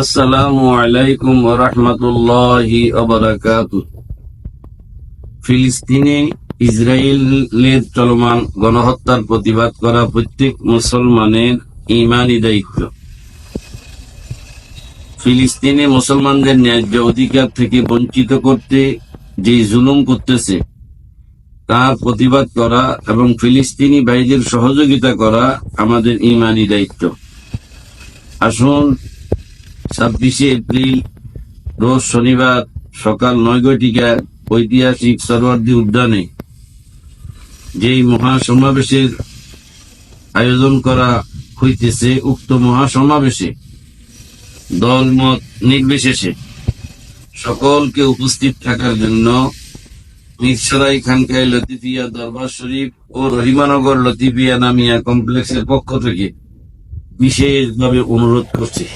আসসালামু আলাইকুম রহমতুল্লাহি ফিলিস্তিনে ইসরায়েলের চলমান গণহত্যার প্রতিবাদ করা প্রত্যেক মুসলমানের দায়িত্ব। ফিলিস্তিনে মুসলমানদের ন্যায্য অধিকার থেকে বঞ্চিত করতে যে জুলুম করতেছে, তার প্রতিবাদ করা এবং ফিলিস্তিনি ভাইদের সহযোগিতা করা আমাদের ইমানি দায়িত্ব। আসুন ছাব্বিশে এপ্রিল, রোজ শনিবার সকাল নয় ঘটিকার ঐতিহাসিক সরওয়ার্দী উদ্যানে যেই মহাসমাবেশের আয়োজন করা হইতেছে উক্ত মহাসমাবেশে দলমত নির্বিশেষে। সকলকে উপস্থিত থাকার জন্য মিরসরাই খানকায় লতিফিয়া দরবার শরীফ ও রহিমানগর লতিফিয়া নামিয়া কমপ্লেক্সের পক্ষ থেকে বিশেষভাবে অনুরোধ করছি।